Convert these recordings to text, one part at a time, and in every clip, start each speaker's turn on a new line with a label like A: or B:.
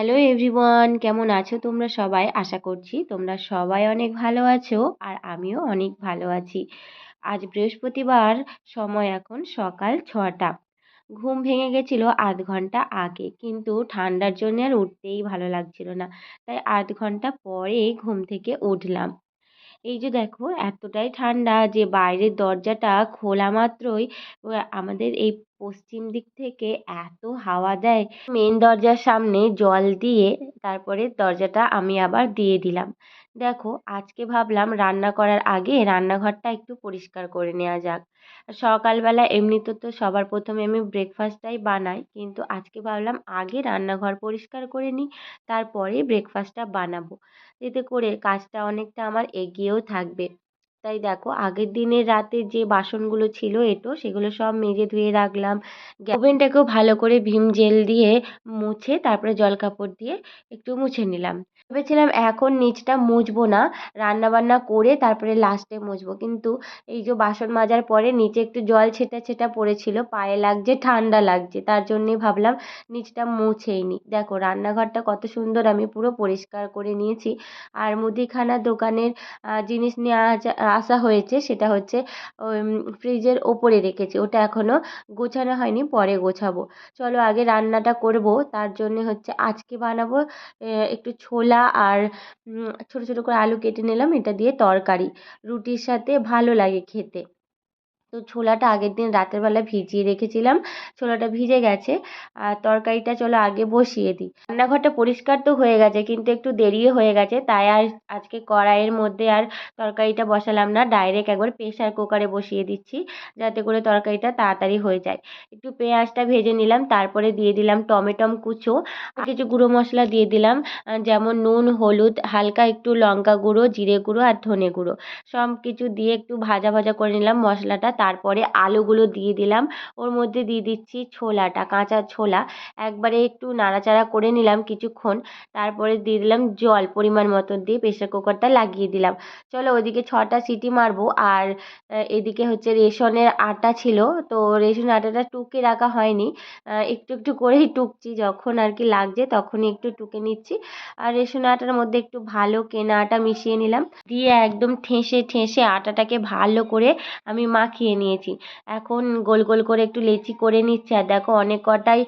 A: Hello everyone, কেমন আছো তোমরা সবাই? আশা করছি তোমরা সবাই অনেক ভালো আছো আর আমিও অনেক ভালো আছি। আজ বৃহস্পতিবার, সময় এখন সকাল ছটা। ঘুম ভেঙে গেছিল আধ ঘণ্টা আগে, কিন্তু ঠান্ডার জন্য আর উঠতেই ভালো লাগছিল না। তাই আধ ঘণ্টা পরে ঘুম থেকে উঠলাম। এই যে দেখো, এতটাই ঠান্ডা যে বাইরের দরজাটা খোলা মাত্রই আমাদের এই পশ্চিম দিক থেকে এত হাওয়া দেয়। মেন দরজার সামনে জল দিয়ে তারপরে দরজাটা আমি আবার দিয়ে দিলাম। দেখো, আজকে ভাবলাম রান্না করার আগে রান্নাঘরটা একটু পরিষ্কার করে নেওয়া যাক। সকালবেলা এমনিতে তো সবার প্রথমে আমি ব্রেকফাস্টটাই বানাই। কিন্তু আজকে ভাবলাম আগে রান্নাঘর পরিষ্কার করে নিই তারপরে ব্রেকফাস্টটা বানাবো। এতে করে কাজটা অনেকটা আমার এগিয়েও থাকবে। তাই দেখো, আগের দিনের রাতে যে বাসনগুলো ছিল এঁটো, সেগুলো সব মেজে ধুয়ে রাখলাম। ওভেনটাকেও ভালো করে ভিম জেল দিয়ে মুছে তারপরে জল কাপড় দিয়ে একটু মুছে নিলাম। ভেবেছিলাম এখন নিচটা মুছবো না রান্না বান্না করে তারপরে লাস্টে মুছবো। কিন্তু এই যে বাসন মাজার পরে নিচে একটু জল ছেটা ছেটা পড়েছিল, পায়ে লাগছে, ঠান্ডা লাগছে, তার জন্যে ভাবলাম নিচটা মুছেই নি। দেখো, রান্নাঘরটা কত সুন্দর আমি পুরো পরিষ্কার করে নিয়েছি। আর মুদিখানা দোকানের জিনিস নিয়ে আসা হয়েছে সেটা হচ্ছে ফ্রিজের ওপরে রেখেছি। ওটা এখনও গোছানো হয়নি, পরে গোছাবো। চলো আগে রান্নাটা করব, তার জন্যে হচ্ছে আজকে বানাবো একটু ছোলা আর ছোটো ছোটো করে আলু কেটে নিলাম, এটা দিয়ে তরকারি। রুটির সাথে ভালো লাগে খেতে। তো ছোলাটা আগের দিন রাতের বেলা ভিজিয়ে রেখেছিলাম। ছোলাটা ভিজে গেছে। আর তরকারিটা চলো আগে বসিয়ে দিই। রান্নাঘরটা পরিষ্কার তো হয়ে গেছে, কিন্তু একটু দেরিও হয়ে গেছে। তাই আর আজকে কড়াইয়ের মধ্যে আর তরকারিটা বসালাম না। ডাইরেক্ট একবার প্রেসার কুকারে বসিয়ে দিচ্ছি, যাতে করে তরকারিটা তাড়াতাড়ি হয়ে যায়। একটু পেঁয়াজটা ভেজে নিলাম, তারপরে দিয়ে দিলাম টমেটম কুচো। কিছু গুঁড়ো মশলা দিয়ে দিলাম যেমন নুন, হলুদ, হালকা একটু লঙ্কা গুঁড়ো, জিরে গুঁড়ো আর ধনে গুঁড়ো। সব কিছু দিয়ে একটু ভাজা ভাজা করে নিলাম মশলাটা। তারপরে আলুগুলো দিয়ে দিলাম। ওর মধ্যে দিয়ে দিচ্ছি ছোলাটা, কাঁচা ছোলা। একবারে একটু নাড়াচাড়া করে নিলাম কিছুক্ষণ। তারপরে দিয়ে দিলাম জল, পরিমাণ মতো দিয়ে প্রেসার কুকারটা লাগিয়ে দিলাম। চলো ওদিকে ছটা সিটি মারবো। আর এদিকে হচ্ছে রেশনের আটা ছিল। তো রেশনের আটাটা টুকে রাখা হয়নি। একটু একটু করেই টুকছি। যখন আর কি লাগছে তখনই একটু টুকে নিচ্ছি। আর রেশন আটার মধ্যে একটু ভালো কেনা আটা মিশিয়ে নিলাম। দিয়ে একদম ঠেসে ঠেসে আটাটাকে ভালো করে আমি মাখিয়ে মাখিয়ে নিয়েছি। এখন গোল গোল করে একটু লেচি করে নিচ্ছি। আর দেখো অনেক কটাই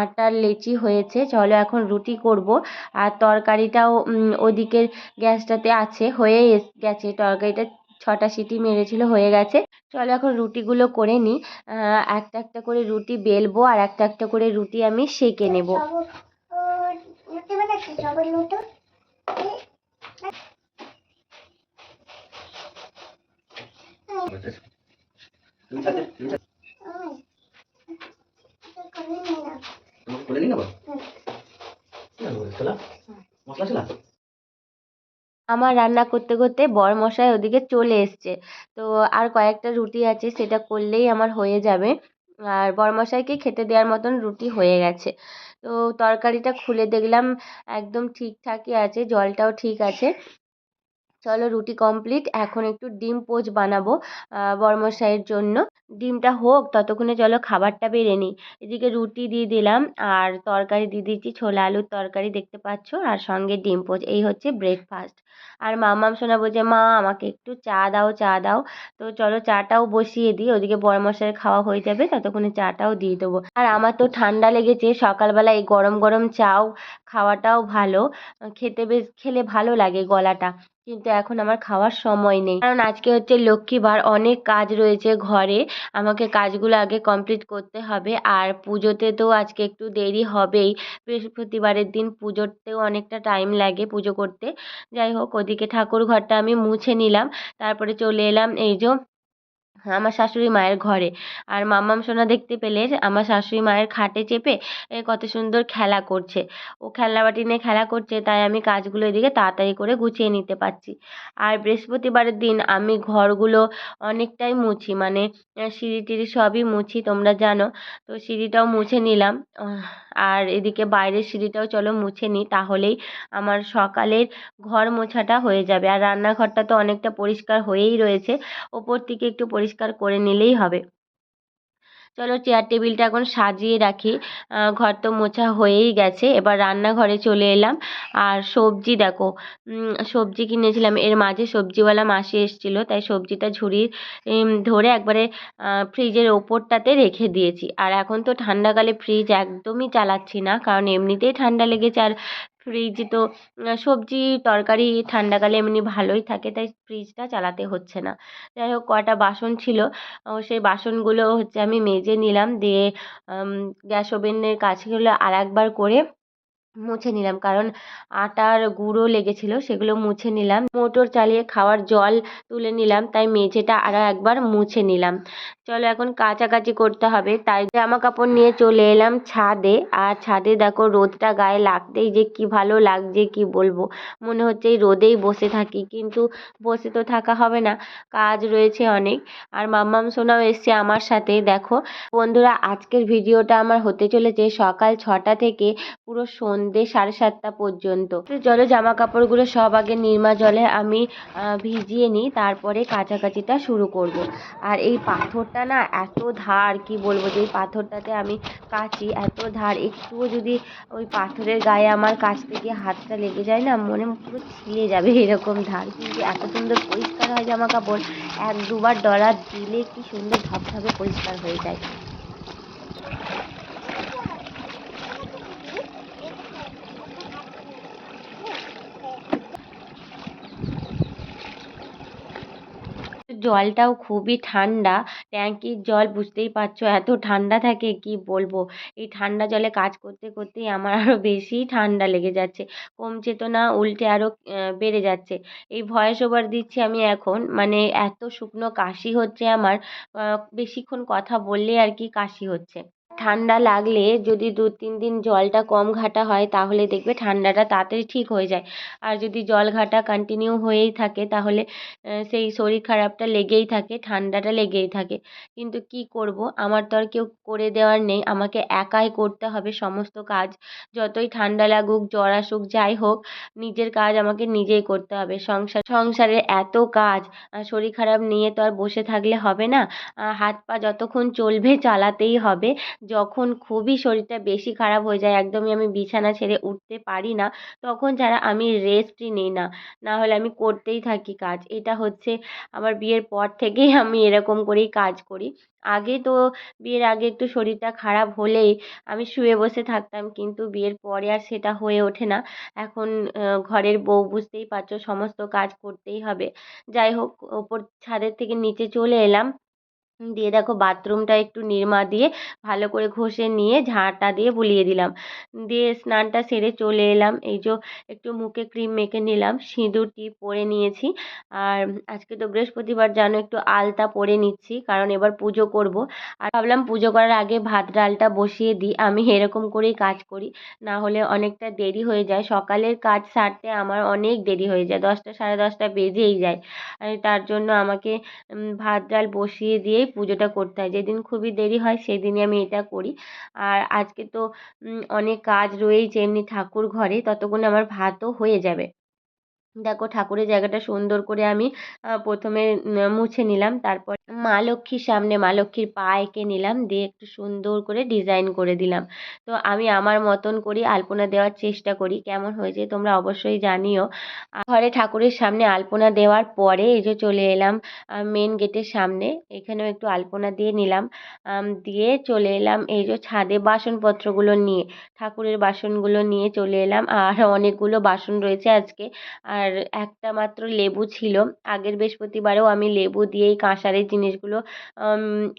A: আটার লেচি হয়েছে। চলো এখন রুটি করব। আর তরকারিটাও ওদিকের গ্যাসটাতে আছে। হয়ে গেছে। তরকারিটা ছটা সিটি মেরেছিল, হয়ে গেছে। চলো এখন রুটিগুলো করে নিই। একটা একটা করে রুটি বেলবো আর একটা একটা করে রুটি আমি সেঁকে নেব।
B: তুমি সাথে তুমি সাথে তোমাকে
A: আমার রান্না করতে করতে বর মশাই ওদিকে চলে এসছে। তো আর কয়েকটা রুটি আছে, সেটা করলেই আমার হয়ে যাবে। আর বরমশাইকে খেতে দেওয়ার মতন রুটি হয়ে গেছে। তো তরকারিটা খুলে দেখলাম, একদম ঠিকঠাকই আছে, জলটাও ঠিক আছে। চলো রুটি কমপ্লিট এখন একটু ডিম পোচ বানাবো বরমশাইয়ের জন্য। ডিমটা হোক, ততক্ষণে চলো খাবারটা বেড়ে নিই। এদিকে রুটি দিয়ে দিলাম, আর তরকারি দিয়ে দিচ্ছি ছোলা আলুর তরকারি দেখতে পাচ্ছ, আর সঙ্গে ডিম পোচ। এই হচ্ছে ব্রেকফাস্ট আর মামাম সোনা বলছে মা, আমাকে একটু চা দাও চা দাও। তো চলো চাটাও বসিয়ে দিই, ওদিকে বরমশাইয়ের খাওয়া হয়ে যাবে, ততক্ষণে চাটাও দিয়ে দেবো। আর আমার তো ঠান্ডা লেগেছে, সকালবেলা এই গরম গরম চাও খাওয়াটাও ভালো। খেতে বেশ, খেলে ভালো লাগে গলাটা। কিন্তু এখন আমার খাওয়ার সময় নেই। কারণ আজকে হচ্ছে লক্ষ্মীবার অনেক কাজ রয়েছে ঘরে। আমাকে কাজগুলো আগে কমপ্লিট করতে হবে। আর পুজোতে তো আজকে একটু দেরি হবেই। বৃহস্পতিবারের দিন পুজোতেও অনেকটা টাইম লাগে পুজো করতে। যাই হোক, ওদিকে ঠাকুর ঘরটা আমি মুছে নিলাম। তারপরে চলে এলাম এই যে আমার শাশুড়ি মায়ের ঘরে। আর মাম্মাম সোনা দেখতে পেলে আমার শাশুড়ি মায়ের খাটে চেপে, এ কত সুন্দর খেলা করছে। ও খেলনাবাটি নিয়ে খেলা করছে, তাই আমি কাজগুলো এদিকে তাড়াতাড়ি করে গুছিয়ে নিতে পারছি। আর বৃহস্পতিবারের দিন আমি ঘরগুলো অনেকটাই মুছি মানে সিঁড়ি টিড়ি সবই মুছি, তোমরা জানো। তো সিঁড়িটাও মুছে নিলাম। আর এদিকে বাইরের সিঁড়িটাও চলো মুছে নিই, তাহলেই আমার সকালের ঘর মোছাটা হয়ে যাবে। আর রান্নাঘরটা তো অনেকটা পরিষ্কার হয়েই রয়েছে। ওপর থেকে একটু পরিষ্কার করে নিলেই হবে। চলো চেয়ার টেবিলটা এখন সাজিয়ে রাখি। ঘর তো মোছা হয়েই গেছে। এবার রান্নাঘরে চলে এলাম। আর সবজি দেখো সবজি কিনেছিলাম। এর মাঝে সবজিওয়ালা মাসি এসেছিল, তাই সবজিটা ঝুড়ি ধরে একবারে ফ্রিজের ওপরটাতে রেখে দিয়েছি। আর এখন তো ঠান্ডাকালে ফ্রিজ একদমই চালাচ্ছি না, কারণ এমনিতেই ঠান্ডা লেগেছে। আর ফ্রিজ তো সবজি, তরকারি ঠান্ডাকালে এমনি ভালোই থাকে, তাই ফ্রিজটা চালাতে হচ্ছে না। যাই হোক কটা বাসন ছিল সেই বাসনগুলো হচ্ছে আমি মেজে নিলাম, দিয়ে গ্যাস ওভেনের কাছেগুলো আর একবার করে মুছে নিলাম। কারণ আটার গুঁড়ো লেগেছিলো, সেগুলো মুছে নিলাম। মোটর চালিয়ে খাওয়ার জল তুলে নিলাম, তাই মেঝেটা আরও একবার মুছে নিলাম। চলো এখন কাচাকাচি করতে হবে। তাই জামা কাপড় নিয়ে চলে এলাম ছাদে। আর ছাদে দেখো রোদটা গায়ে লাগতেই যে কি ভালো লাগছে, কি বলব? মনে হচ্ছে এই রোদেই বসে থাকি, কিন্তু বসে তো থাকা হবে না। কাজ রয়েছে অনেক। আর মাম্মাম সোনাও এসছে আমার সাথে। দেখো বন্ধুরা, আজকের ভিডিওটা আমার হতে চলেছে সকাল ছটা থেকে পুরো সন্ধ্যে সাড়ে সাতটা পর্যন্ত। চলো জামা কাপড়গুলো সব আগে নির্মা জলে আমি ভিজিয়ে নিই, তারপরে কাচাকাচিটা শুরু করব। আর এই পাথর পাথরটা না এত ধার, কি বলব যে এই পাথরটাতে আমি কাচি, এত ধার। একটুও যদি ওই পাথরের গায়ে আমার কাচতে গিয়ে হাতটা লেগে যায় না, মনে পুরো ছিঁড়ে যাবে এরকম ধার। কিন্তু এত সুন্দর পরিষ্কার হয় জামা কাপড় এক দুবার ডলার দিলে কি সুন্দর ধপধপে পরিষ্কার হয়ে যায়। জলটাও খুবই ঠান্ডা। ট্যাঙ্কির জল বুঝতেই পারছ, এত ঠান্ডা থাকে, কি বলব? এই ঠান্ডা জলে কাজ করতে করতেই আমার আরও বেশিই ঠান্ডা লেগে যাচ্ছে। কমছে তো না, উল্টে আরও বেড়ে যাচ্ছে। এই ভয়েস ওভার দিচ্ছি আমি এখন মানে এত শুকনো কাশি হচ্ছে আমার বেশিক্ষণ কথা বললে আর কি কাশি হচ্ছে। ঠান্ডা লাগলে যদি দু, তিন দিন জলটা কম ঘাটা হয়, তাহলে দেখবে ঠান্ডাটা তাড়াতাড়ি ঠিক হয়ে যায়। আর যদি জল ঘাটা কন্টিনিউ হয়েই থাকে, তাহলে সেই শরীর খারাপটা লেগেই থাকে, ঠান্ডাটা লেগেই থাকে। কিন্তু কী করব? আমার তো আর কেউ করে দেওয়ার নেই। আমাকে একাই করতে হবে সমস্ত কাজ। যতই ঠান্ডা লাগুক, জ্বর আসুক, যাই হোক, নিজের কাজ আমাকে নিজেই করতে হবে। সংসার সংসারে এত কাজ শরীর খারাপ নিয়ে তো আর বসে থাকলে হবে না। হাত পা যতক্ষণ চলবে, চালাতেই হবে। যখন খুবই শরীরটা বেশি খারাপ হয়ে যায়, একদমই আমি বিছানা ছেড়ে উঠতে পারি না, তখন ছাড়া আমি রেস্টই নিই না না হলে আমি করতেই থাকি কাজ। এটা হচ্ছে আমার বিয়ের পর থেকেই আমি এরকম করেই কাজ করি। আগে তো বিয়ের আগে একটু শরীরটা খারাপ হলেই আমি শুয়ে বসে থাকতাম, কিন্তু বিয়ের পরে আর সেটা হয়ে ওঠে না। এখন ঘরের বউ বুঝতেই পারছ, সমস্ত কাজ করতেই হবে। যাই হোক, ওপর ছাদের থেকে নিচে চলে এলাম। দিয়ে দেখো বাথরুমটা একটু নিরমা দিয়ে ভালো করে ঘষে নিয়ে ঝাঁটা দিয়ে বুলিয়ে দিলাম। দিয়ে স্নানটা সেরে চলে এলাম। এই যে একটু মুখে ক্রিম মেখে নিলাম সিঁদুর টিপ পরে নিয়েছি। আর আজকে তো বৃহস্পতিবার, জানো একটু আলতা পরে নিচ্ছি, কারণ এবার পুজো করব। আর ভাবলাম পুজো করার আগে ভাত ডালটা বসিয়ে দিই, আমি এরকম করেই কাজ করি। না হলে অনেকটা দেরি হয়ে যায়। সকালের কাজ সারতে আমার অনেক দেরি হয়ে যায়, দশটা সাড়ে দশটা বেজেই যায়। তার জন্য আমাকে ভাত ডাল বসিয়ে দিয়েই পুজোটা করতে হয়। যেদিন খুবই দেরি হয়, সেদিনই আমি এটা করি। আর আজকে তো অনেক কাজ রয়েইছে এমনি ঠাকুর ঘরে, ততক্ষণে আমার ভাতও হয়ে যাবে। দেখো ঠাকুরের জায়গাটা সুন্দর করে আমি প্রথমে মুছে নিলাম। তারপর মা লক্ষ্মীর সামনে মা লক্ষ্মীর পা এঁকে নিলাম, দিয়ে একটু সুন্দর করে ডিজাইন করে দিলাম। তো আমি আমার মতন করি, আলপনা দেওয়ার চেষ্টা করি, কেমন হয়েছে তোমরা অবশ্যই জানিও। ঘরে ঠাকুরের সামনে আলপনা দেওয়ার পরে এই যে চলে এলাম মেন গেটের সামনে, এখানেও একটু আলপনা দিয়ে নিলাম। দিয়ে চলে এলাম এই যে ছাদে বাসনপত্রগুলো নিয়ে, ঠাকুরের বাসনগুলো নিয়ে চলে এলাম। আর অনেকগুলো বাসন রয়েছে আজকে। আর একটা মাত্র লেবু ছিল। আগের বৃহস্পতিবারেও আমি লেবু দিয়েই কাঁসারের জিনিসগুলো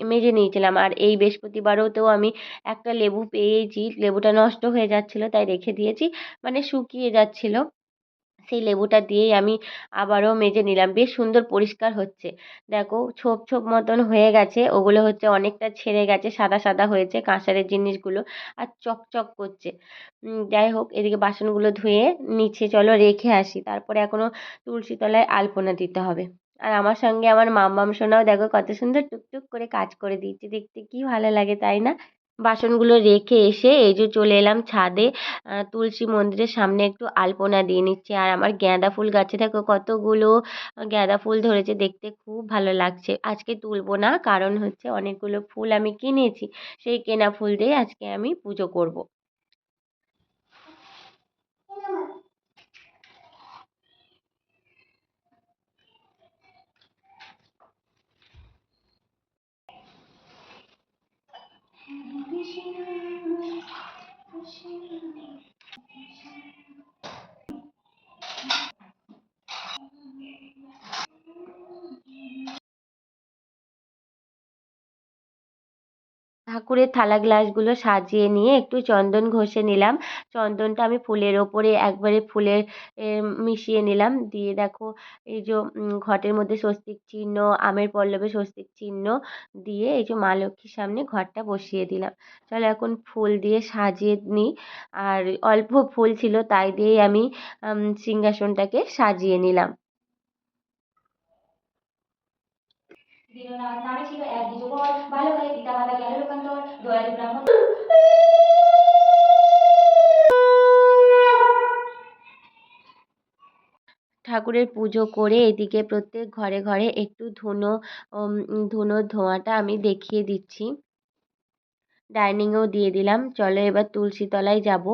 A: মেজে নিয়েছিলাম। আর এই বৃহস্পতিবারেও তো আমি একটা লেবু পেয়েছি। লেবুটা নষ্ট হয়ে যাচ্ছিল, তাই রেখে দিয়েছি। মানে শুকিয়ে যাচ্ছিল। সেই লেবুটা দিয়েই আমি আবারও মেজে নিলাম। বেশ সুন্দর পরিষ্কার হচ্ছে। দেখো, ছোপ ছোপ মতন হয়ে গেছে। ওগুলো হচ্ছে অনেকটা ছেড়ে গেছে, সাদা সাদা হয়েছে কাঁসারের জিনিসগুলো আর চকচক করছে। যাই হোক, এদিকে বাসনগুলো ধুয়ে নিচে চলো রেখে আসি। তারপরে এখনও তুলসী তলায় আলপনা দিতে হবে। আর আমার সঙ্গে আমার মাম্মাম সোনাও দেখো কত সুন্দর টুকটুক করে কাজ করে দিচ্ছে দেখতে কি ভালো লাগে, তাই না? বাসনগুলো রেখে এসে এই যে চলে এলাম ছাদে। তুলসী মন্দিরের সামনে একটু আলপনা দিয়ে নিচ্ছি। আর আমার গাঁদা ফুল গাছে দেখো কতগুলো গাঁদা ফুল ধরেছে, দেখতে খুব ভালো লাগছে। আজকে তুলবো না, কারণ হচ্ছে অনেকগুলো ফুল আমি কিনেছি। সেই কেনা ফুল দিয়ে আজকে আমি পুজো করব। 心啊，心啊，心啊，心啊，心啊，心啊。ঠাকুরের থালা গ্লাসগুলো সাজিয়ে নিয়ে একটু চন্দন ঘষে নিলাম। চন্দনটা আমি ফুলের ওপরে একবারে ফুলের মিশিয়ে নিলাম। দিয়ে দেখো, এই যে ঘটের মধ্যে স্বস্তিক চিহ্ন, আমের পল্লবে স্বস্তিক চিহ্ন দিয়ে এই যে মা লক্ষ্মীর সামনে ঘরটা বসিয়ে দিলাম। চলো এখন ফুল দিয়ে সাজিয়ে নিই আর অল্প ফুল ছিল, তাই দিয়েই আমি সিংহাসনটাকে সাজিয়ে নিলাম। দীননাথ নামে ছিল এক দ্বিজবর বাল্যকালে পিতামাতা জ্ঞান লোকান্তর দয়ালু ব্রাহ্মণ। ঠাকুরের পুজো করে এদিকে প্রত্যেক ঘরে ঘরে একটু ধুনো ধুনোর ধোঁয়াটা আমি দেখিয়ে দিচ্ছি। ডাইনিংয়েও দিয়ে দিলাম। চলো এবার তুলসী তলায় যাব।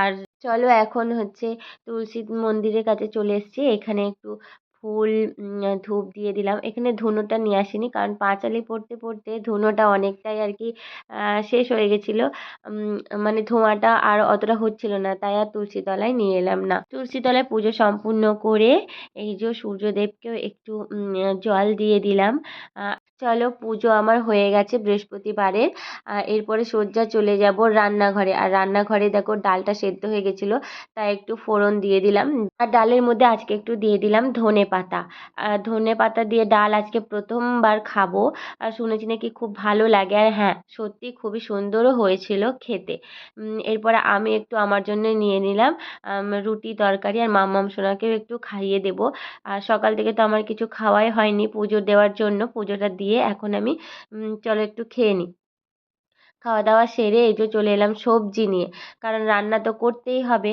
A: আর চলো এখন হচ্ছে তুলসী মন্দিরের কাছে চলে এসেছি। এখানে একটু ফুল ধূপ দিয়ে দিলাম। এখানে ধুনোটা নিয়ে আসিনি কারণ পাঁচালি পড়তে পড়তে ধুনোটা অনেকটাই আর কি শেষ হয়ে গেছিল। মানে ধোঁয়াটা আর অতটা হচ্ছিল না, তাই আর তুলসী তলায় নিয়ে এলাম না। তুলসী তলায় পুজো সম্পূর্ণ করে এই যে সূর্যদেবকেও একটু জল দিয়ে দিলাম। চলো পুজো আমার হয়ে গেছে বৃহস্পতিবারের এরপরে সোজা চলে যাব রান্নাঘরে। আর রান্নাঘরে দেখো ডালটা সেদ্ধ হয়ে গেছিল, তাই একটু ফোড়ন দিয়ে দিলাম। আর ডালের মধ্যে আজকে একটু দিয়ে দিলাম ধনে পাতা ধনে পাতা দিয়ে ডাল আজকে প্রথমবার খাব। আর শুনেছি নাকি খুব ভালো লাগে। আর হ্যাঁ সত্যি খুবই সুন্দরও হয়েছিল খেতে। এরপরে আমি একটু আমার জন্য নিয়ে নিলাম রুটি তরকারি আর মাম্মাম সোনাকেও একটু খাইয়ে দেবো। আর সকাল থেকে তো আমার কিছু খাওয়াই হয়নি পুজো দেওয়ার জন্য। পুজোটা দিয়ে এখন আমি চলো একটু খেয়ে নিই। খাওয়া দাওয়া সেরে এই যে চলে এলাম সবজি নিয়ে। কারণ রান্না তো করতেই হবে।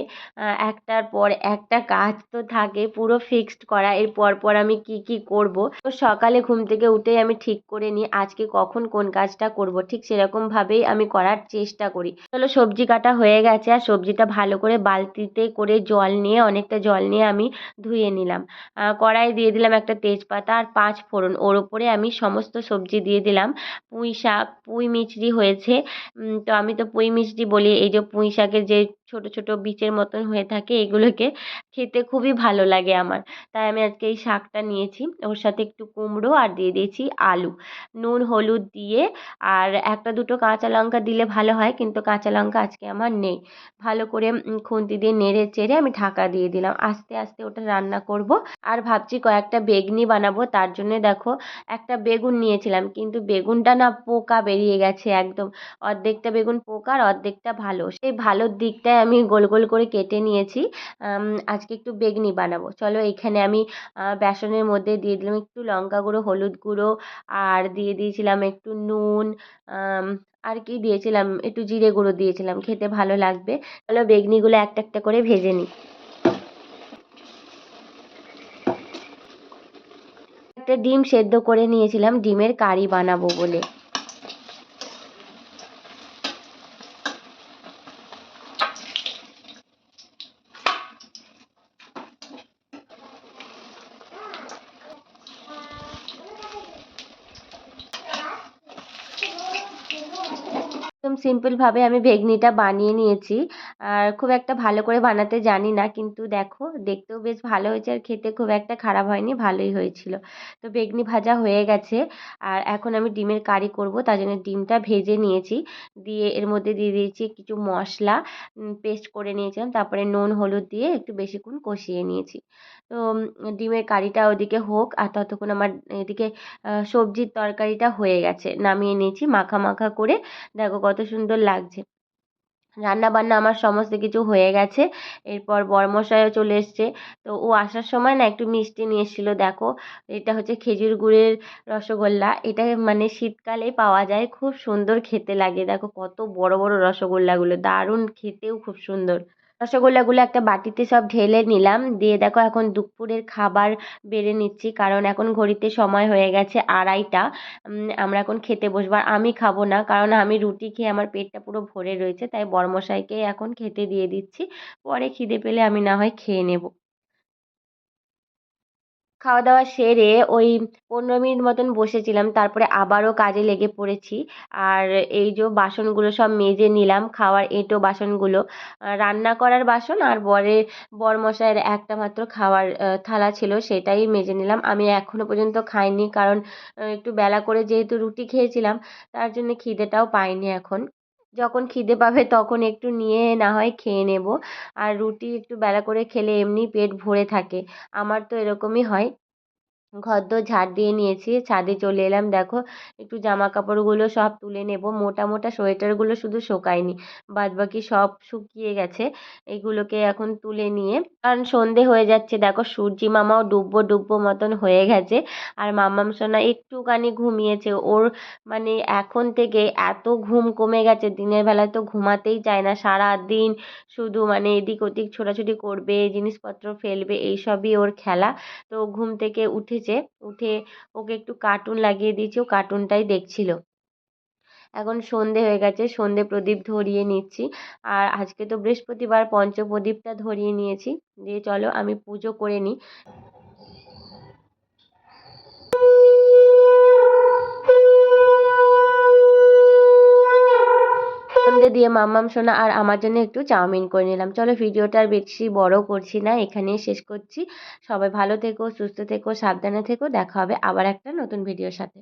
A: একটার পর একটা কাজ তো থাকে, পুরো ফিক্সড করা। এর পর পর আমি কি কি করব? তো সকালে ঘুম থেকে উঠেই আমি ঠিক করে নিই, আজকে কখন কোন কাজটা করব? ঠিক সেরকমভাবেই আমি করার চেষ্টা করি। চলো সবজি কাটা হয়ে গেছে, আর সবজিটা ভালো করে বালতিতে করে জল নিয়ে, অনেকটা জল নিয়ে আমি ধুয়ে নিলাম। কড়াই দিয়ে দিলাম একটা তেজপাতা আর পাঁচ ফোড়ন। ওর ওপরে আমি সমস্ত সবজি দিয়ে দিলাম। পুঁই শাক, পুঁই মিচড়ি হয়েছে তো আমি তো পুঁই মিষ্টি বলি এই যে পুঁই শাকের যে ছোটো ছোটো বীজের মতন হয়ে থাকে, এগুলোকে খেতে খুবই ভালো লাগে আমার। তাই আমি আজকে এই শাকটা নিয়েছি। ওর সাথে একটু কুমড়ো আর দিয়ে দিয়েছি আলু। নুন, হলুদ দিয়ে আর একটা দুটো কাঁচা লঙ্কা দিলে ভালো হয়, কিন্তু কাঁচা লঙ্কা আজকে আমার নেই। ভালো করে খুন্তি দিয়ে নেড়ে চেড়ে আমি ঢাকা দিয়ে দিলাম। আস্তে আস্তে ওটা রান্না করব। আর ভাবছি কয়েকটা বেগনি বানাবো। তার জন্যে দেখো, একটা বেগুন নিয়েছিলাম, কিন্তু বেগুনটা না পোকা বেরিয়ে গেছে একদম। অর্ধেকটা বেগুন পোকা আর অর্ধেকটা ভালো। সেই ভালোর দিকটায় আমি গোল গোল করে কেটে নিয়েছি। আজকে একটু বেগনি বানাবো। চলো এখানে আমি বেসনের মধ্যে দিয়ে দিলাম একটু লঙ্কা গুঁড়ো, হলুদ গুঁড়ো, আর দিয়ে দিয়েছিলাম একটু নুন আর কি দিয়েছিলাম? একটু জিরে গুঁড়ো দিয়েছিলাম, খেতে ভালো লাগবে। চলো বেগনিগুলো একটা একটা করে ভেজে নিই। একটা ডিম সেদ্ধ করে নিয়েছিলাম, ডিমের কারি বানাবো বলে। একদম সিম্পলভাবে আমি বেগনিটা বানিয়ে নিয়েছি। আর খুব একটা ভালো করে বানাতে জানি না, কিন্তু দেখো দেখতেও বেশ ভালো হয়েছে আর খেতে খুব একটা খারাপ হয়নি, ভালোই হয়েছিল। তো বেগনি ভাজা হয়ে গেছে আর এখন আমি ডিমের কারি করব, তার জন্য ডিমটা ভেজে নিয়েছি। দিয়ে এর মধ্যে দিয়ে দিয়েছি কিছু মশলা পেস্ট করে নিয়েছিলাম, তারপরে নুন, হলুদ দিয়ে একটু বেশিক্ষণ কষিয়ে নিয়েছি। তো ডিমের কারিটা ওদিকে হোক আর ততক্ষণ আমার এদিকে সবজির তরকারিটা হয়ে গেছে, নামিয়ে নিয়েছি মাখা মাখা করে। দেখো কত সুন্দর লাগছে। রান্না বান্না আমার সমস্ত কিছু হয়ে গেছে। এরপর বরমশাইও চলে এসছে। তো ও আসার সময় না একটু মিষ্টি নিয়ে এসেছিল, দেখো। এটা হচ্ছে খেজুর গুড়ের রসগোল্লা। এটা মানে শীতকালে পাওয়া যায়, খুব সুন্দর খেতে লাগে। দেখো কত বড় বড় রসগোল্লাগুলো, দারুণ খেতেও খুব সুন্দর। রসগোল্লাগুলো একটা বাটিতে সব ঢেলে নিলাম। দিয়ে দেখো এখন দুপুরের খাবার বেড়ে নিচ্ছি, কারণ এখন ঘড়িতে সময় হয়ে গেছে আড়াইটা। আমরা এখন খেতে বসবো। আর আমি খাব না, কারণ আমি রুটি খেয়ে আমার পেটটা পুরো ভরে রয়েছে, তাই বড়মশাইকে এখন খেতে দিয়ে দিচ্ছি। পরে খিদে পেলে আমি না হয় খেয়ে নেব। খাওয়া দাওয়া সেরে ওই পনেরো মিনিট মতন বসেছিলাম, তারপরে আবারও কাজে লেগে পড়েছি। আর এই যে বাসনগুলো সব মেজে নিলাম, খাওয়ার এঁটো বাসনগুলো। রান্না করার বাসন আর বরের, বরমশাইয়ের একটা মাত্র খাওয়ার থালা ছিল, সেটাই মেজে নিলাম। আমি এখনও পর্যন্ত খাইনি, কারণ একটু বেলা করে যেহেতু রুটি খেয়েছিলাম, তার জন্য খিদেটাও পাইনি এখন। যখন খিদে পাবে তখন একটু নিয়ে না হয় খেয়ে নেব। আর রুটি একটু বেলা করে খেলে এমনি পেট ভরে থাকে। আমার তো এরকমই হয়। ঘরদোর ঝাড় দিয়ে নিয়েছি, ছাদে চলে এলাম। দেখো, একটু জামা কাপড়গুলো সব তুলে নেব। মোটা মোটা সোয়েটারগুলো শুধু শোকায়নি, বাদবাকি সব শুকিয়ে গেছে। এগুলোকে এখন তুলে নিয়ে, কারণ সন্ধে হয়ে যাচ্ছে। দেখো, সূর্যি মামাও ডুববো ডুববো মতন হয়ে গেছে। আর মাম্মাম সোনা একটুখানি ঘুমিয়েছে। ওর মানে এখন থেকে এত ঘুম কমে গেছে, দিনের বেলায় তো ঘুমাতেই চায় না। সারাদিন শুধু মানে এদিক ওদিক ছোটাছুটি করবে, জিনিসপত্র ফেলবে, এইসবই ওর খেলা। তো ঘুম থেকে উঠেছে উঠে ওকে একটু কার্টুন লাগিয়ে দিয়েছি, ও কার্টুনটাই দেখছিল। এখন সন্ধে হয়ে গেছে, সন্ধে প্রদীপ ধরিয়ে নিচ্ছি। আর আজকে তো বৃহস্পতিবার, পঞ্চপ্রদীপটা ধরিয়ে নিয়েছি। দিয়ে চলো আমি পুজো করে নিই। সন্ধে দিয়ে মাম্মাম, সোনা আর আমার জন্য একটু চাউমিন করে নিলাম। চলো ভিডিওটা আর বেশি বড় করছি না, এখানেই শেষ করছি। সবাই ভালো থেকো, সুস্থ থেকো, সাবধানে থেকো, দেখা হবে আবার একটা নতুন ভিডিওর সাথে।